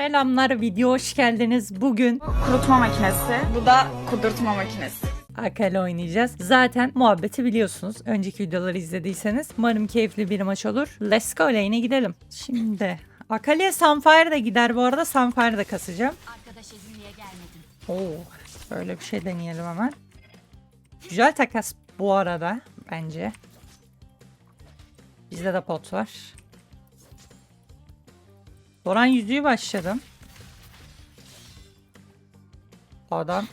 Selamlar video hoş geldiniz. Bugün kurutma makinesi. Bu da kudurtma makinesi. Akali oynayacağız. Zaten muhabbeti biliyorsunuz. Önceki videoları izlediyseniz. Umarım keyifli bir maç olur. Let's go lane'e gidelim. Şimdi Akali'ye Sunfire de gider bu arada. Sunfire de kasacağım. Arkadaş edinmeye gelmedim. Oo, böyle bir şey deneyelim hemen. Güzel takas bu arada bence. Bizde de pot var. Doran yüzüğü başladım. Adam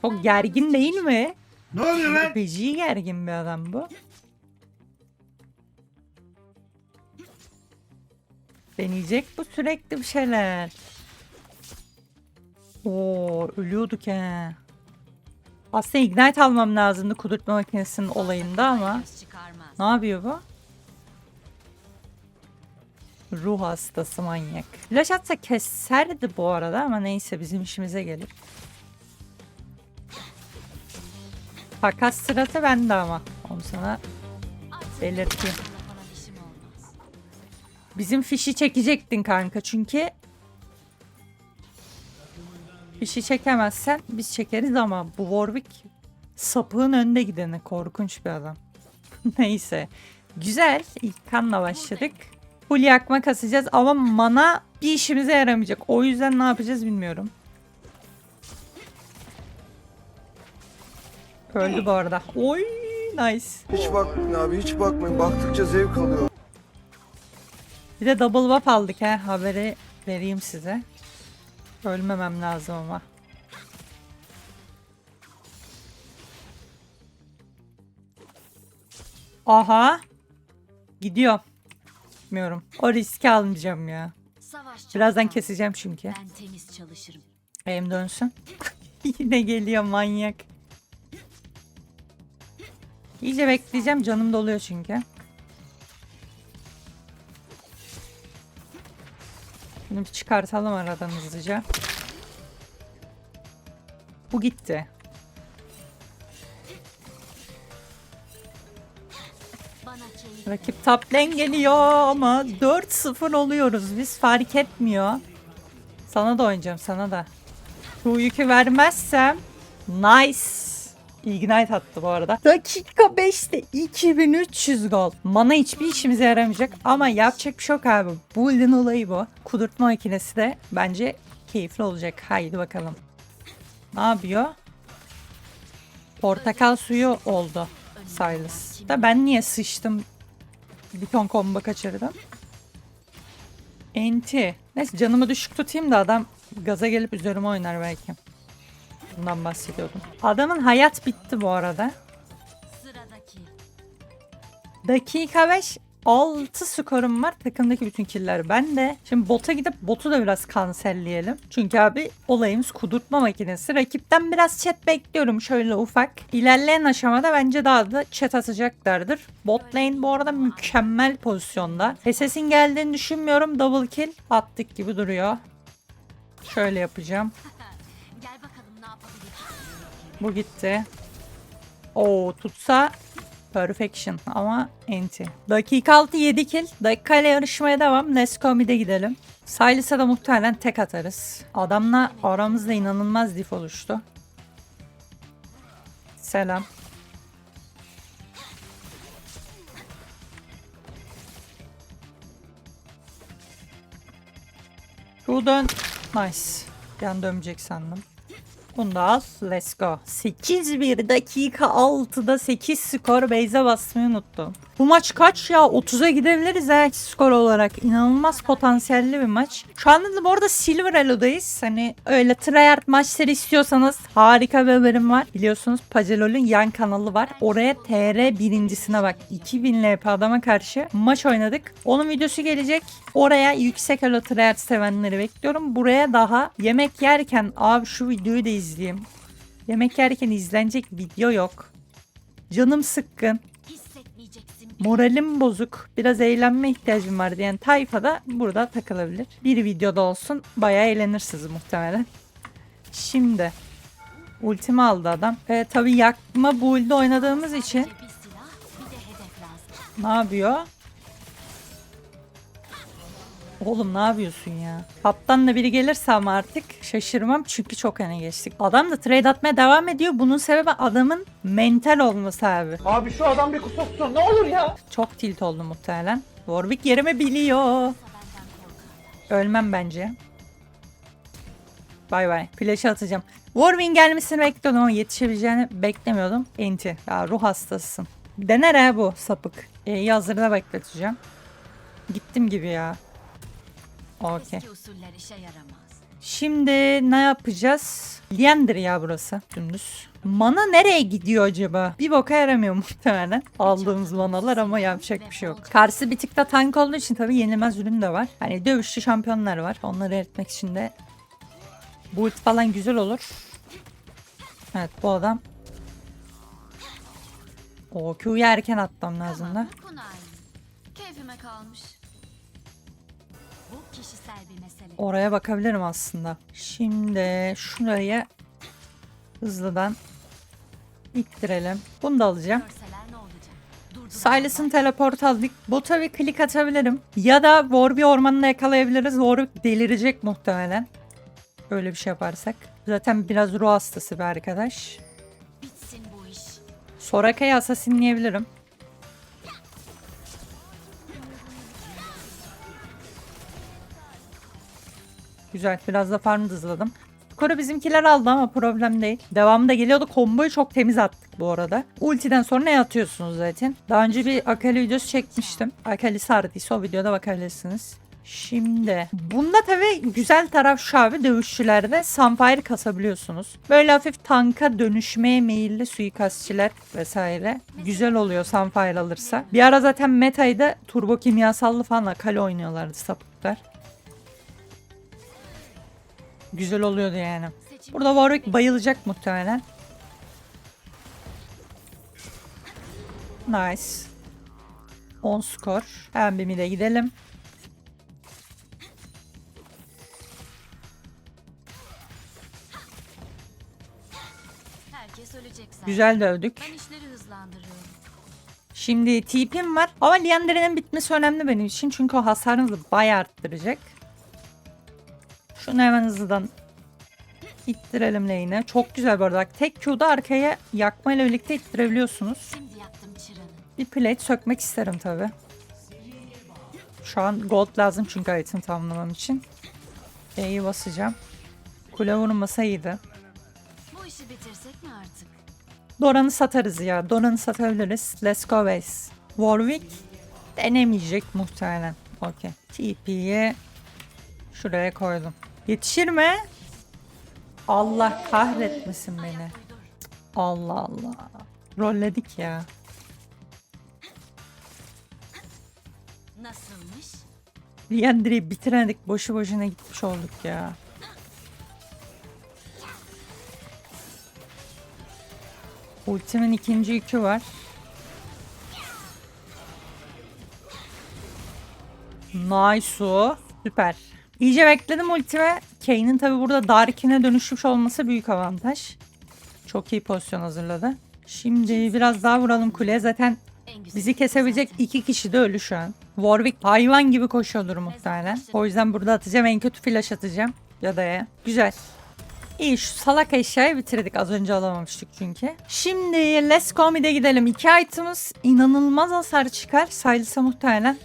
çok gergin değil mi? Ne oluyor lan? Feci gergin bir adam bu. Deneyecek bu sürekli bir şeyler. Oo ölüyorduk he. Aslında ignite almam lazımdı kudurtma makinesinin olayında ama. Ne yapıyor bu? Ruh hastası manyak. Flash atsa keserdi bu arada ama neyse bizim işimize gelir. Takas sırası bende ama. Onu sana belirteyim. Bizim fişi çekecektin kanka çünkü fişi çekemezsen biz çekeriz ama bu Warwick sapığın önde gideni korkunç bir adam. Neyse. Güzel. İlk kanla başladık. Full yakma kasacağız ama mana bir işimize yaramayacak. O yüzden ne yapacağız bilmiyorum. Öldü bu arada. Oy nice. Hiç bakmayın abi hiç bakmayın. Baktıkça zevk alıyor. Bir de double buff aldık he. Haberi vereyim size. Ölmemem lazım ama. Aha. Gidiyor. Bilmiyorum. O riski almayacağım ya. Birazdan keseceğim çünkü. Ben temiz çalışırım. Benim dönsün. Yine geliyor manyak. İyice bekleyeceğim. Canım doluyor çünkü. Bunu bir çıkartalım aradan hızlıca. Bu gitti. Rakip top lane geliyor ama 4-0 oluyoruz biz fark etmiyor. Sana da oynayacağım sana da. Şu yükü vermezsem nice. Ignite attı bu arada. Dakika 5'te 2300 gol. Mana hiçbir işimize yaramayacak ama yapacak bir şey yok abi. Bu ilin olayı bu. Kudurtma makinesi de bence keyifli olacak. Haydi bakalım. Ne yapıyor? Portakal suyu oldu. Silas. Da ben niye sıçtım? Bir ton combo kaçırdım. Enti. Neyse canımı düşük tutayım da adam gaza gelip üzerime oynar belki. Bundan bahsediyordum. Adamın hayat bitti bu arada. Dakika 5 6 skorum var. Takımdaki bütün killer bende. Şimdi bota gidip botu da biraz kanserleyelim. Çünkü abi olayımız kudurtma makinesi. Rakipten biraz chat bekliyorum şöyle ufak. İlerleyen aşamada bence daha da chat atacaklardır. Bot lane bu arada mükemmel pozisyonda. SS'in geldiğini düşünmüyorum. Double kill attık gibi duruyor. Şöyle yapacağım. Bu gitti. Oo tutsa perfection ama enti. Dakika 6 7 kill. Dakika ile yarışmaya devam. Let's gidelim. Silas'a da muhtemelen tek atarız. Adamla aramızda inanılmaz dif oluştu. Selam. Dön. Nice. Yan dönmeyecek sandım. Bunu da al. Let's go. 8-1 dakika 6'da 8 skor. Beyze basmayı unuttum. Bu maç kaç ya? 30'a gidebiliriz ha skor olarak. İnanılmaz potansiyelli bir maç. Şu anda da bu arada Silver Elo'dayız. Hani öyle tryhard maçları istiyorsanız harika bir haberim var. Biliyorsunuz Pacelol'ün yan kanalı var. Oraya TR birincisine bak. 2000 LP adama karşı maç oynadık. Onun videosu gelecek. Oraya yüksek elo tryhard sevenleri bekliyorum. Buraya daha yemek yerken abi şu videoyu da izleyeyim. Yemek yerken izlenecek video yok. Canım sıkkın. Moralim bozuk. Biraz eğlenme ihtiyacım var diyen tayfa da burada takılabilir. Bir videoda olsun bayağı eğlenirsiniz muhtemelen. Şimdi ultimi aldı adam. E, tabii yakma build'de oynadığımız için ne yapıyor? Oğlum ne yapıyorsun ya? Kaptan da biri gelirse ama artık şaşırmam çünkü çok öne geçtik. Adam da trade atmaya devam ediyor. Bunun sebebi adamın mental olması abi. Abi şu adam bir kusoksun ne olur ya. Çok tilt oldu muhtemelen. Warwick yerimi biliyor. Ölmem bence. Bay bay. Flash'ı atacağım. Warwick'in gelmesini bekliyordum ama yetişebileceğini beklemiyordum. Enti. Ya ruh hastasısın. Dener ha bu sapık. E'yi hazırda bekleteceğim. Gittim gibi ya. Okey. Eski usuller işe yaramaz. Şimdi ne yapacağız? Liendir ya burası dümdüz. Mana nereye gidiyor acaba? Bir boka yaramıyor muhtemelen. Aldığımız manalar ama yapacak bir şey yok. Karşı bir tık da tank olduğu için tabii yenilmez ürün de var. Hani dövüşçü şampiyonlar var. Onları eritmek için de bu ult falan güzel olur. Evet bu adam. O Q'yu erken atmam lazım da. Keyfime kalmış. Kişisel bir mesele. Oraya bakabilirim aslında. Şimdi şuraya hızlıdan ittirelim. Bunu da alacağım. Silas'ın teleport aldık. Bota bir klik atabilirim. Ya da Warby ormanını yakalayabiliriz. Warby delirecek muhtemelen. Öyle bir şey yaparsak. Zaten biraz ruh hastası bir arkadaş. Soraka'yı asasinleyebilirim. Güzel. Biraz da farm hızladım. Skoru bizimkiler aldı ama problem değil. Devamında geliyordu. Komboyu çok temiz attık bu arada. Ultiden sonra ne atıyorsunuz zaten? Daha önce bir Akali videosu çekmiştim. Akali sardıysa o videoda bakabilirsiniz. Şimdi bunda tabii güzel taraf şu abi dövüşçülerde Sunfire kasabiliyorsunuz. Böyle hafif tanka dönüşmeye meyilli suikastçiler vesaire. Güzel oluyor Sunfire alırsa. Bir ara zaten metayda turbo kimyasallı falan Akali oynuyorlardı sapıklar. Güzel oluyordu yani. Burada Warwick bayılacak muhtemelen. Nice. 10 skor. Hemen bir mid'e gidelim. Güzel dövdük. Şimdi TP'm var. Ama Liander'in bitmesi önemli benim için. Çünkü o hasarımızı bayağı arttıracak. Şunu hemen hızlıdan ittirelim lane'e. Çok güzel bu arada. Tek Q'da arkaya yakmayla birlikte ittirebiliyorsunuz. Bir plate sökmek isterim tabi. Şu an gold lazım çünkü item tamamlamam için. E'yi basacağım. Kule vurmasa iyiydi. Bu işi bitirsek mi artık? Doran'ı satarız ya. Doran'ı satabiliriz. Let's go base. Warwick denemeyecek muhtemelen. Okey. TP'yi şuraya koydum. Yetişir mi? Allah kahretmesin beni. Allah Allah. Rolledik ya. Nasılmış? Liandry'i bitiremedik. Boşu boşuna gitmiş olduk ya. Ultimin ikinci yükü var. Nice. Süper. İyice bekledim ultime. Kane'in tabi burada Darkin'e dönüşmüş olması büyük avantaj. Çok iyi pozisyon hazırladı. Şimdi biraz daha vuralım kuleye. Zaten. Bizi kesebilecek iki kişi de ölü şu an. Warwick hayvan gibi koşuyordur muhtemelen. O yüzden burada atacağım. En kötü flash atacağım. Ya da ya. Güzel. İyi şu salak eşyayı bitirdik. Az önce alamamıştık çünkü. Şimdi Let's Go Mid'e gidelim. İki item'ız inanılmaz hasar çıkar. Silas'a muhtemelen.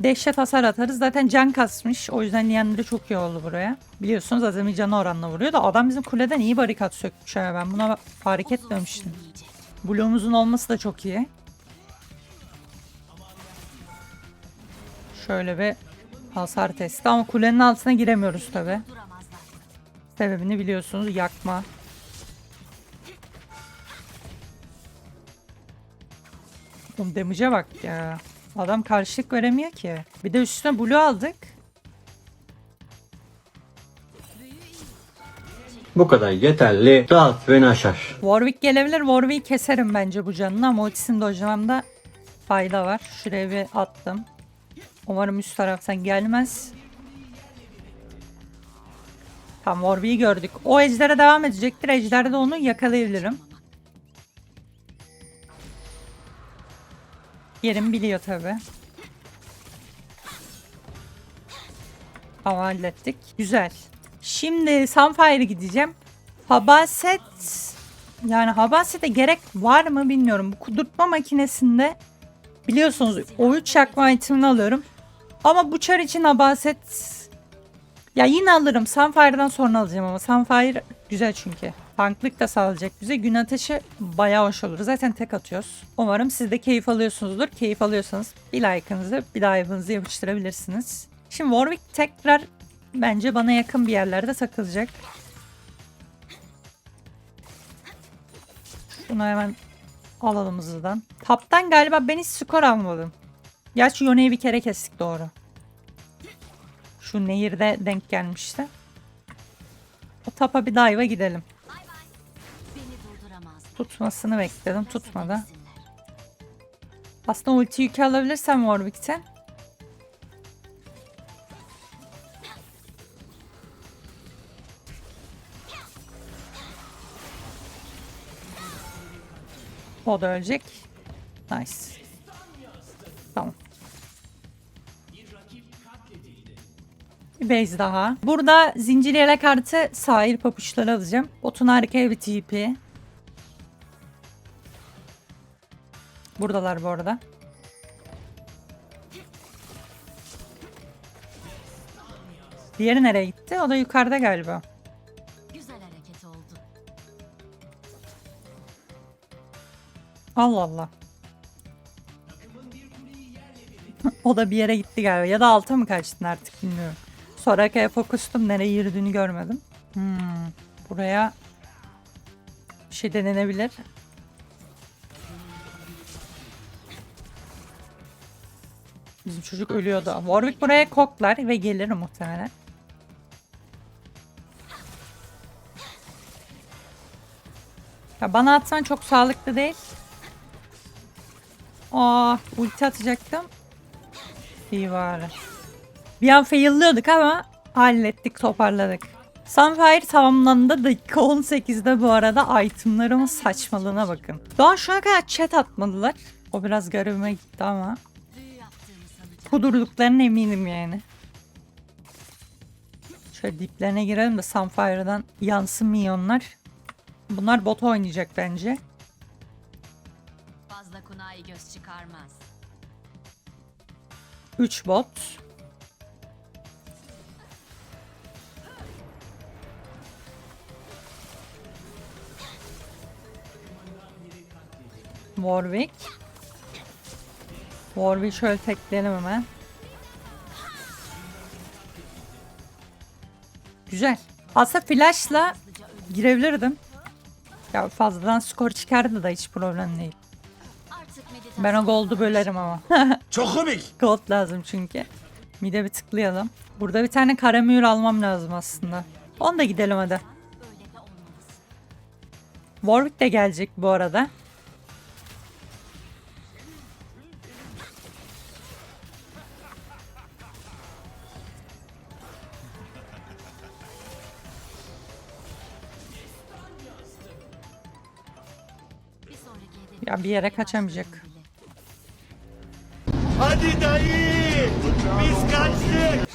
Dehşet hasar atarız. Zaten can kasmış. O yüzden Liandry çok iyi oldu buraya. Biliyorsunuz Azami canı oranla vuruyor da adam bizim kuleden iyi barikat sökmüş. ha. Ben buna fark etmemiştim. Bloğumuzun olması da çok iyi. Şöyle bir hasar testi ama kulenin altına giremiyoruz tabi. Sebebini biliyorsunuz yakma. Oğlum damage'e bak ya. Adam karşılık veremiyor ki. Bir de üstüne blue aldık. Bu kadar yeterli. Rahat beni aşar. Warwick gelebilir. Warwick'i keserim bence bu canını ama ultisini dojlamamda fayda var. Şuraya bir attım. Umarım üst taraftan gelmez. Tamam Warwick'i gördük. O ejdere devam edecektir. Ejderde de onu yakalayabilirim. Yerim biliyor tabi. Tamam hallettik. Güzel. Şimdi Sunfire gideceğim. Habaset yani Habaset'e gerek var mı bilmiyorum. Bu kudurtma makinesinde biliyorsunuz o 3 yakma itemini alıyorum. Ama bu çar için Habaset ya yine alırım. Sunfire'dan sonra alacağım ama Sunfire güzel çünkü. Tanklık da sağlayacak bize. Gün ateşi bayağı hoş olur. Zaten tek atıyoruz. Umarım siz de keyif alıyorsunuzdur. Keyif alıyorsanız bir like'ınızı bir daha yapınızı yapıştırabilirsiniz. Şimdi Warwick tekrar bence bana yakın bir yerlerde takılacak. Bunu hemen alalım hızlıdan. Taptan galiba ben hiç skor almadım. Gerçi Yone'yi bir kere kestik doğru. Şu nehirde denk gelmişti. O tapa bir dive'a gidelim. Tutmasını bekledim. Tutmadı. Aslında ulti yükü alabilirsem Warwick'ten. O da ölecek. Nice. Tamam. Bir base daha. Burada zincir yelek kartı sahil papuçları alacağım. Botun arkaya bir TP. Buradalar bu arada. Diğeri nereye gitti? O da yukarıda galiba. Güzel hareket oldu. Allah Allah. o da bir yere gitti galiba. Ya da alta mı kaçtın artık bilmiyorum. Soraka'ya fokustum. Nereye yürüdüğünü görmedim. Hmm, buraya bir şey denenebilir. Bizim çocuk ölüyordu. Warwick buraya koklar ve gelir muhtemelen. Ya bana atsan çok sağlıklı değil. Aa, ulti atacaktım. İyi bari. Bir an failliyorduk ama hallettik, toparladık. Sunfire tamamlandı. Dakika 18'de bu arada itemlarımın saçmalığına bakın. Daha şu ana kadar chat atmadılar. O biraz garibime gitti ama. Kudurduklarına eminim yani. Şöyle diplerine girelim de Sunfire'dan yansın milyonlar. Bunlar bot oynayacak bence. Fazla kunayı göz çıkarmaz. 3 bot. Warwick. Warwick şöyle tekleyelim hemen. Güzel. Aslında flash'la girebilirdim. Ya fazladan skor çıkardı da hiç problem değil. Ben o gold'u bölerim ama. Çok komik. Gold lazım çünkü. Mide bir tıklayalım. Burada bir tane kara mühür almam lazım aslında. Onu da gidelim hadi. böyle de olmalısı. Warwick de gelecek bu arada. Ya bir yere kaçamayacak. Hadi dayı. Biz kaçtık.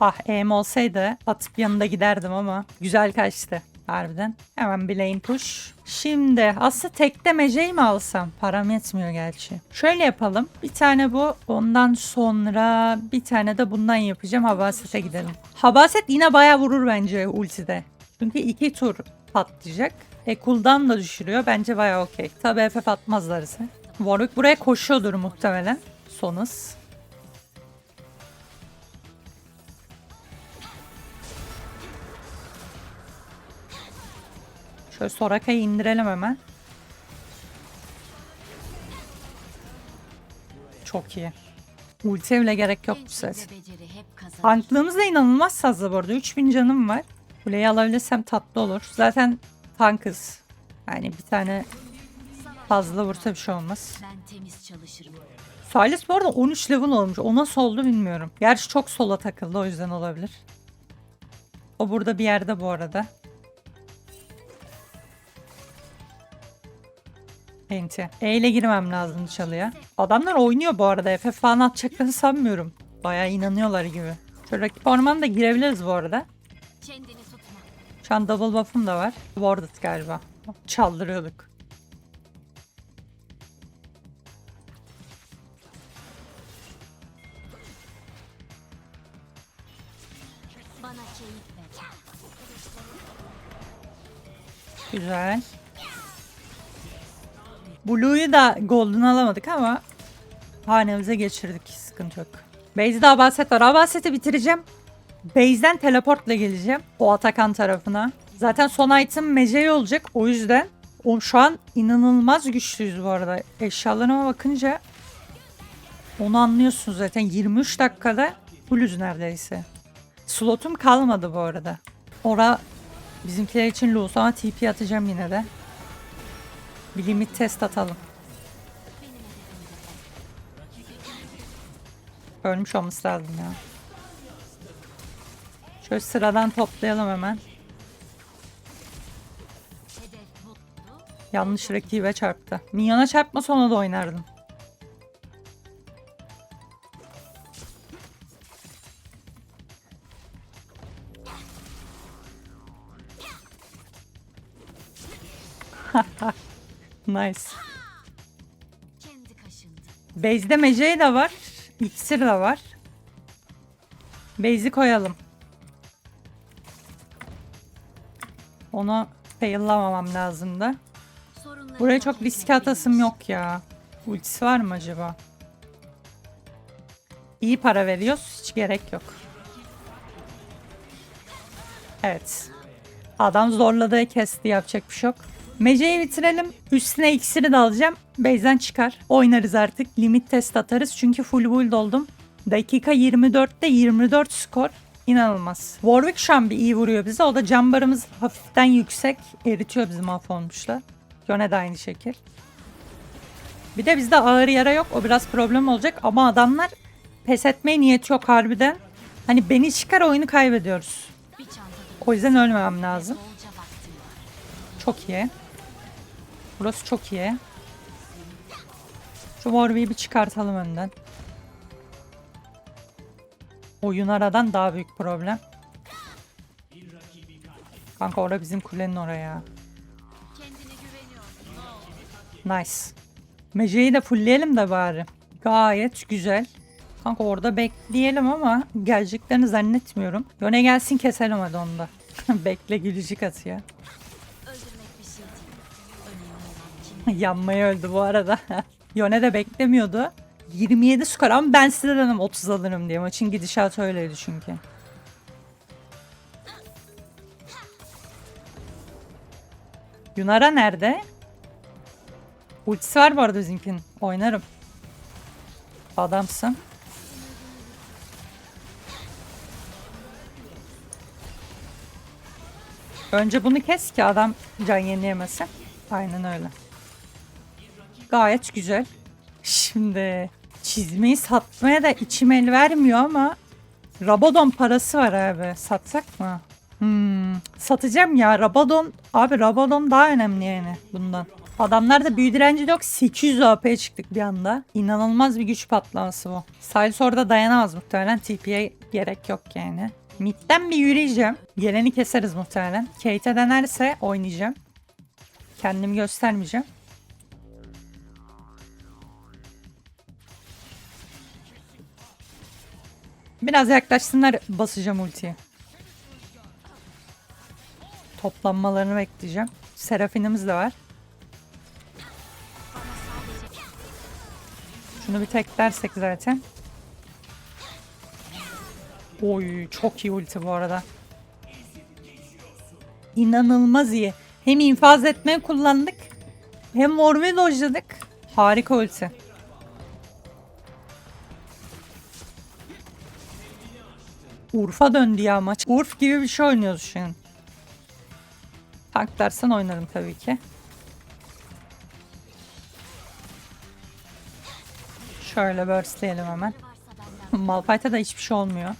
Ah aim olsaydı atıp yanında giderdim ama güzel kaçtı. Harbiden. Hemen lane push. Şimdi aslında tekte meceyi mi alsam? Param yetmiyor gerçi. Şöyle yapalım. Bir tane bu. Ondan sonra bir tane de bundan yapacağım. Habaset'e gidelim. Habaset yine baya vurur bence ultide. Çünkü iki tur patlayacak. E cooldown da düşürüyor. Bence baya okey. Tabi FF atmazlarsa. Warwick buraya koşuyordur muhtemelen. Son hız. Şöyle Soraka'yı indirelim hemen. Çok iyi. Ultiye bile gerek yok bu ses. Tanklığımız da inanılmaz fazla bu arada. 3000 canım var. Kuleyi alabilirsem tatlı olur. Zaten tankız. Yani bir tane fazla vursa bir şey olmaz. Ben temiz çalışırım. Silas bu arada 13 level olmuş. O nasıl oldu bilmiyorum. Gerçi çok sola takıldı o yüzden olabilir. O burada bir yerde bu arada. Enti. E ile girmem lazım çalıya. Adamlar oynuyor bu arada. FF falan atacaklarını sanmıyorum. Bayağı inanıyorlar gibi. Şu rakip ormana da girebiliriz bu arada. Kendini. Şu an double buff'um da var. Warded galiba. Çaldırıyorduk. Güzel. Blue'yu da golden alamadık ama hanemize geçirdik. Sıkıntı yok. Base'de Abaset var. Abaset'i bitireceğim. Base'den teleportla geleceğim. O Atakan tarafına. Zaten son item Mece'ye olacak. O yüzden o şu an inanılmaz güçlüyüz bu arada. Eşyalarıma bakınca onu anlıyorsunuz zaten. 23 dakikada fullüz neredeyse. Slotum kalmadı bu arada. Ora Bizimkiler için loose ama TP atacağım yine de. Bir limit test atalım. Ölmüş olması lazım ya. Şöyle sıradan toplayalım hemen. Yanlış rakibe çarptı. Minyona çarpma sonra da oynardım. nice. Base'de Mece'yi de var. İksir de var. Base'i koyalım. Onu fail'lamamam lazım da. Buraya çok riske atasım yok ya. Ultisi var mı acaba? İyi para veriyoruz. Hiç gerek yok. Evet. Adam zorladığı kesti. Yapacak bir şey yok. Mece'yi bitirelim. Üstüne iksiri de alacağım. Base'den çıkar. Oynarız artık. Limit test atarız. Çünkü full build oldum. Dakika 24'te 24 skor. İnanılmaz. Warwick şu an bir iyi vuruyor bize. O da cambarımız hafiften yüksek. Eritiyor bizi mahvolmuşlar. Yone de aynı şekil. Bir de bizde ağır yara yok. O biraz problem olacak. Ama adamlar pes etmeye niyeti yok harbiden. Hani beni çıkar oyunu kaybediyoruz. O yüzden ölmemem lazım. Çok iyi. Burası çok iyi. Şu Warwick'i bir çıkartalım önden. Oyun aradan daha büyük problem. Kanka orada bizim kulenin oraya. Nice. Mece'yi de fullleyelim de bari. Gayet güzel. Kanka orada bekleyelim ama geleceklerini zannetmiyorum. Yöne gelsin keselim hadi onu da. Bekle gülücük atıyor. Yanmaya öldü bu arada. Yone de beklemiyordu. 27 skor ama ben size dedim 30 alırım diye. Maçın gidişatı öyleydi çünkü. Yunara nerede? Ultisi var bu arada bizimkinin. Oynarım. Adamsın. Önce bunu kes ki adam can yenilemesin. Aynen öyle. Gayet güzel. Şimdi çizmeyi satmaya da içim el vermiyor ama Rabadon parası var abi. Satsak mı? Hmm, satacağım ya. Rabadon abi Rabadon daha önemli yani bundan. Adamlarda büyü direnci yok. 800 AP'ye çıktık bir anda. İnanılmaz bir güç patlaması bu. Silas orada dayanamaz muhtemelen. TP'ye gerek yok yani. Mid'den bir yürüyeceğim. Geleni keseriz muhtemelen. Kate'e denerse oynayacağım. Kendimi göstermeyeceğim. Biraz yaklaşsınlar basacağım ultiyi. Toplanmalarını bekleyeceğim. Serafinimiz de var. Şunu bir teklersek zaten. Oy çok iyi ulti bu arada. İnanılmaz iyi. Hem infaz etmeye kullandık. Hem morve dojladık. Harika ulti. Urfa döndü ya maç. Urf gibi bir şey oynuyoruz şu an. Tank dersen oynarım tabii ki. Şöyle burstleyelim hemen. Malphite'a da hiçbir şey olmuyor.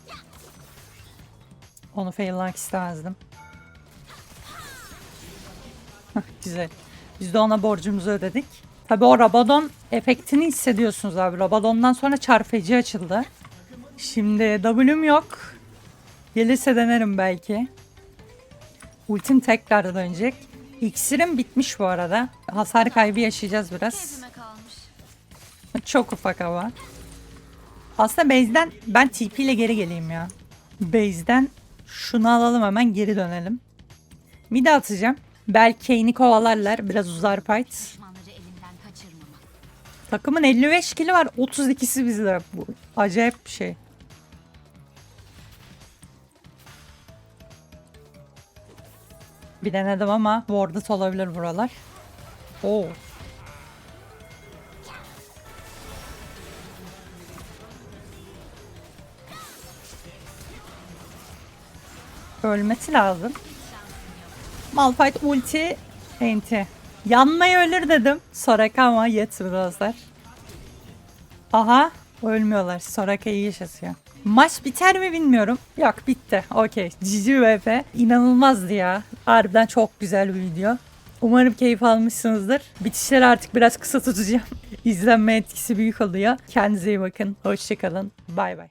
Onu fail'lamak istemezdim. Güzel. Biz de ona borcumuzu ödedik. Tabi o Rabadon efektini hissediyorsunuz abi. Rabadon'dan sonra çarpıcı açıldı. Şimdi W'm yok. Gelirse denerim belki. Ultim tekrar dönecek. İksirim bitmiş bu arada. Hasar kaybı yaşayacağız biraz. Çok ufak ama. Aslında base'den ben TP ile geri geleyim ya. Base'den şunu alalım hemen geri dönelim. Mid atacağım. Belki Kane'i kovalarlar. Biraz uzar fight. Takımın 55 kili var. 32'si bizde. Bu acayip bir şey. Bir denedim ama warded olabilir buralar. Oo. Ölmesi lazım. Malphite ulti enti. Yanmayı ölür dedim. Soraka ama yetmedi hazır. Aha ölmüyorlar. Soraka iyi yaşatıyor. Maç biter mi bilmiyorum. Yok bitti. Okey. Cici VP. İnanılmazdı ya. Harbiden çok güzel bir video. Umarım keyif almışsınızdır. Bitişleri artık biraz kısa tutacağım. İzlenme etkisi büyük oluyor. Kendinize iyi bakın. Hoşçakalın. Bay bay.